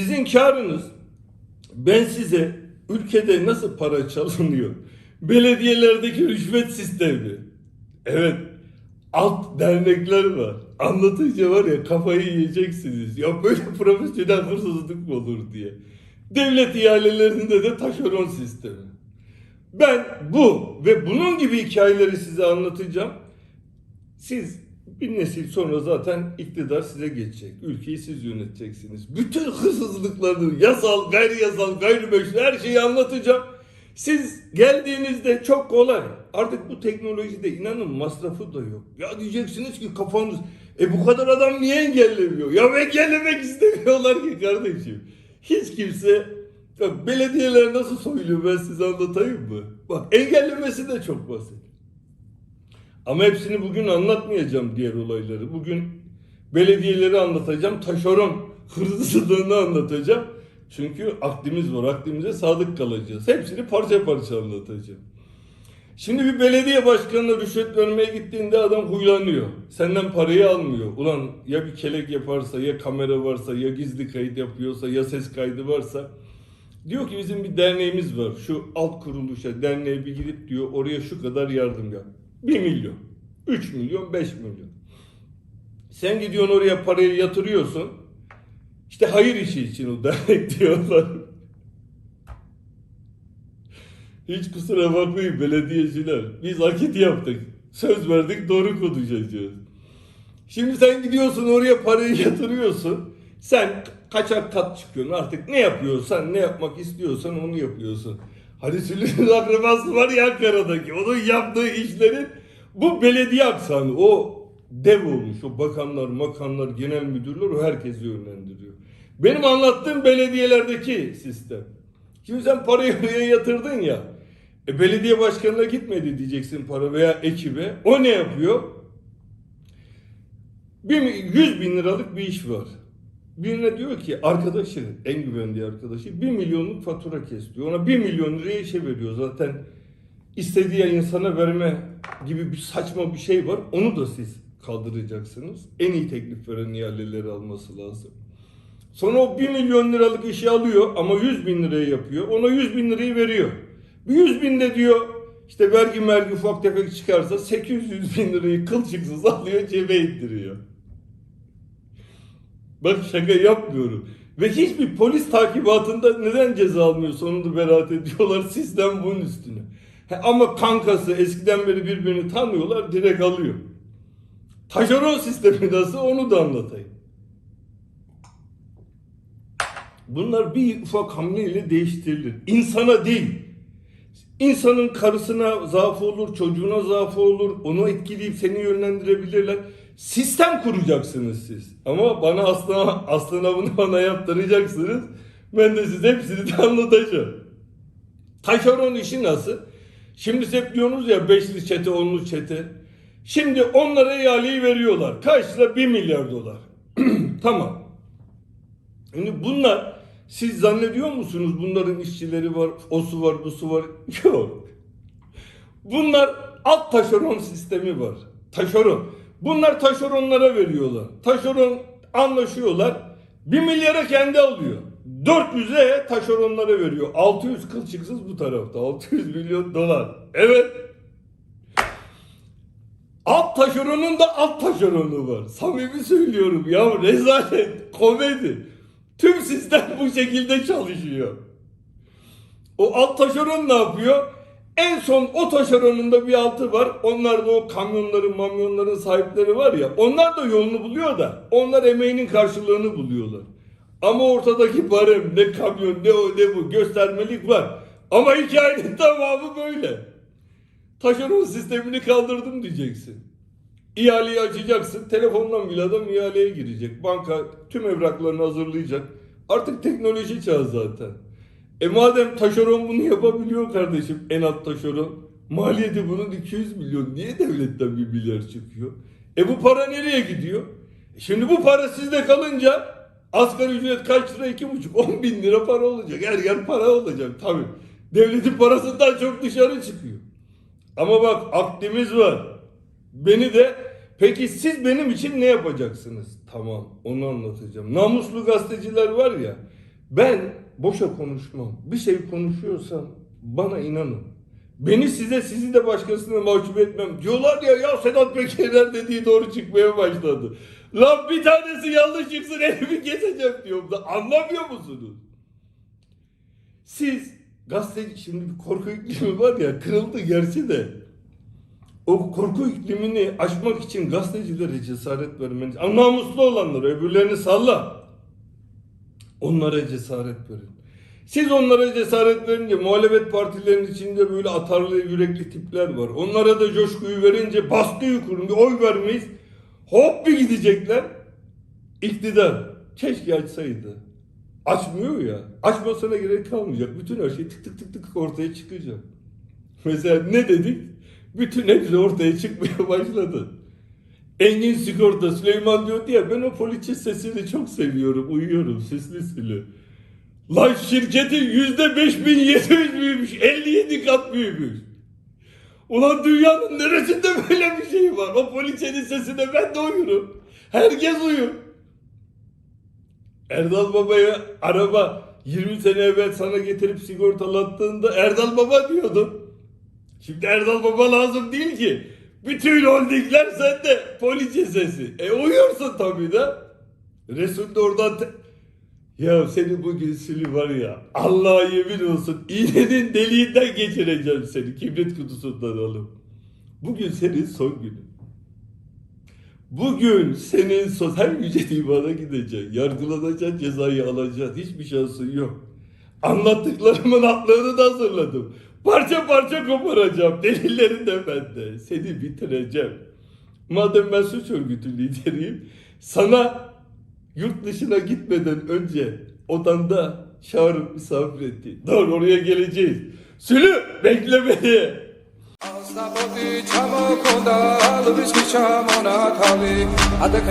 Sizin karınız ben size ülkede nasıl para çalınıyor? Belediyelerdeki rüşvet sistemi. Evet. Alt dernekler var. Anlatınca var ya kafayı yiyeceksiniz. Ya böyle profesyonel hırsızlık mı olur diye. Devlet ihalelerinde de taşeron sistemi. Ben bu ve bunun gibi hikayeleri size anlatacağım. Siz bir nesil sonra zaten iktidar size geçecek. Ülkeyi siz yöneteceksiniz. Bütün hırsızlıkları yasal, gayri yasal, gayrimeşru her şeyi anlatacağım. Siz geldiğinizde çok kolay. Artık bu teknolojide inanın masrafı da yok. Ya diyeceksiniz ki kafanız e bu kadar adam niye engellemiyor? Ya engellemek istemiyorlar ki kardeşim. Hiç kimse Bak belediyeler nasıl soyuluyor ben size anlatayım mı? Bak engellemesi de çok basit. Ama hepsini bugün anlatmayacağım diğer olayları. Bugün belediyeleri anlatacağım. Taşeron hırsızlığını anlatacağım. Çünkü aklimiz var. Aklimize sadık kalacağız. Hepsini parça parça anlatacağım. Şimdi bir belediye başkanına rüşvet vermeye gittiğinde adam huylanıyor. Senden parayı almıyor. Ulan ya bir kelek yaparsa, ya kamera varsa, ya gizli kayıt yapıyorsa, ya ses kaydı varsa. Diyor ki bizim bir derneğimiz var. Şu alt kuruluşa, derneğe bir gidip diyor oraya şu kadar yardım yap. 1 milyon, 3 milyon, 5 milyon. Sen gidiyorsun oraya parayı yatırıyorsun. İşte hayır işi için o dernek diyorlar. Hiç kusura bakmayın belediyeciler. Biz akit yaptık. Söz verdik doğru konuşacağız. Şimdi sen gidiyorsun oraya parayı yatırıyorsun. Sen kaçak kat çıkıyorsun artık ne yapıyorsan ne yapmak istiyorsan onu yapıyorsun. Hadi Süleyman akrabası var ya Ankara'daki onun yaptığı işlerin bu belediye aksanı o dev olmuş o bakanlar makanlar genel müdürler o herkesi yönlendiriyor. Benim anlattığım belediyelerdeki sistem. Şimdi sen parayı oraya yatırdın ya. E, belediye başkanına gitmedi diyeceksin para veya ekibe. O ne yapıyor? Bir, 100 bin liralık bir iş var. Birine diyor ki arkadaşı, en güvendiği arkadaşı 1 milyonluk fatura kes diyor. Ona 1 milyon liraya işe veriyor zaten. istediği insana verme gibi bir saçma bir şey var. Onu da siz kaldıracaksınız. En iyi teklif veren ihaleleri alması lazım. Sonra o 1 milyon liralık işi alıyor ama 100 bin liraya yapıyor. Ona 100 bin lirayı veriyor. Bir 100 bin de diyor işte vergi mergi ufak tefek çıkarsa 800 bin lirayı kılçıksız alıyor cebe indiriyor. Bak şaka yapmıyorum. Ve hiçbir polis takibatında neden ceza almıyor sonunda beraat ediyorlar sistem bunun üstüne. He, ama kankası eskiden beri birbirini tanıyorlar direkt alıyor. Taşeron sistemi nasıl onu da anlatayım. Bunlar bir ufak hamleyle değiştirilir. İnsana değil. İnsanın karısına zaafı olur, çocuğuna zaafı olur. Onu etkileyip seni yönlendirebilirler. Sistem kuracaksınız siz. Ama bana aslına, aslına bunu bana yaptıracaksınız. Ben de size hepsini de anlatacağım. Taşeron işi nasıl? Şimdi siz hep diyorsunuz ya beşli çete, onlu çete. Şimdi onlara ihaleyi veriyorlar. Lira? 1 milyar dolar. tamam. Şimdi bunlar siz zannediyor musunuz bunların işçileri var, osu var, busu var? Yok. Bunlar alt taşeron sistemi var. Taşeron. Bunlar taşeronlara veriyorlar. Taşeron anlaşıyorlar. 1 milyara kendi alıyor. 400'e taşeronlara veriyor. 600 kılçıksız bu tarafta. 600 milyon dolar. Evet. Alt taşeronun da alt taşeronu var. Samimi söylüyorum ya rezalet, komedi. Tüm sistem bu şekilde çalışıyor. O alt taşeron ne yapıyor? En son o taşeronun da bir altı var. Onlar da o kamyonların, mamyonların sahipleri var ya. Onlar da yolunu buluyor da. Onlar emeğinin karşılığını buluyorlar. Ama ortadaki barem ne kamyon ne o ne bu göstermelik var. Ama hikayenin tamamı böyle. Taşeron sistemini kaldırdım diyeceksin. İhaleyi açacaksın. Telefondan bile adam ihaleye girecek. Banka tüm evraklarını hazırlayacak. Artık teknoloji çağı zaten. E madem taşeron bunu yapabiliyor kardeşim en alt taşeron. Maliyeti bunun 200 milyon. Niye devletten bir milyar çıkıyor? E bu para nereye gidiyor? E Şimdi bu para sizde kalınca asgari ücret kaç lira? 2,5 10 bin lira para olacak. Her yer para olacak tabii. Devletin parasından çok dışarı çıkıyor. Ama bak aklimiz var. Beni de peki siz benim için ne yapacaksınız? Tamam onu anlatacağım. Namuslu gazeteciler var ya Ben boşa konuşmam. Bir şey konuşuyorsam bana inanın. Beni size, sizi de başkasına mahcup etmem. Diyorlar ya ya Sedat Peker'ler dediği doğru çıkmaya başladı. Lan bir tanesi yanlış çıksın elimi keseceğim diyorum da anlamıyor musunuz? Siz gazeteci şimdi bir korku iklimi var ya kırıldı gerçi de. O korku iklimini aşmak için gazetecilere cesaret vermeniz. Namuslu olanlar öbürlerini salla. Onlara cesaret verin. Siz onlara cesaret verince muhalefet partilerinin içinde böyle atarlı yürekli tipler var. Onlara da coşkuyu verince baskıyı kurun bir oy vermeyiz. Hop bir gidecekler. İktidar keşke açsaydı. Açmıyor ya. Açmasına gerek kalmayacak. Bütün her şey tık tık tık tık ortaya çıkacak. Mesela ne dedik? Bütün hepsi ortaya çıkmaya başladı. Engin Sigorta Süleyman diyordu ya ben o poliçe sesini çok seviyorum. Uyuyorum seslisini. Lan şirketin yüzde 5700 büyümüş. 57 kat büyümüş. Ulan dünyanın neresinde böyle bir şey var? O poliçenin sesine ben de uyurum. Herkes uyur. Erdal Baba'ya araba 20 sene evvel sana getirip sigortalattığında Erdal Baba diyordun. Şimdi Erdal Baba lazım değil ki. Bütün holdingler sende. Poliçe sesi. E uyuyorsun tabii de. Resul de oradan... te- Ya seni bugün Sülü var ya Allah'a yemin olsun iğnenin deliğinden geçireceğim seni kibrit kutusundan alıp. Bugün senin son günün. Bugün senin son hem yüce divana gideceksin, yargılanacaksın, cezayı alacaksın. Hiçbir şansın yok. Anlattıklarımın aklını da hazırladım. Parça parça koparacağım. Delillerin de bende. Seni bitireceğim. Madem ben suç örgütü lideriyim. Sana yurt dışına gitmeden önce odanda çağırıp misafir etti. Doğru oraya geleceğiz. Sülü bekle beni. Adık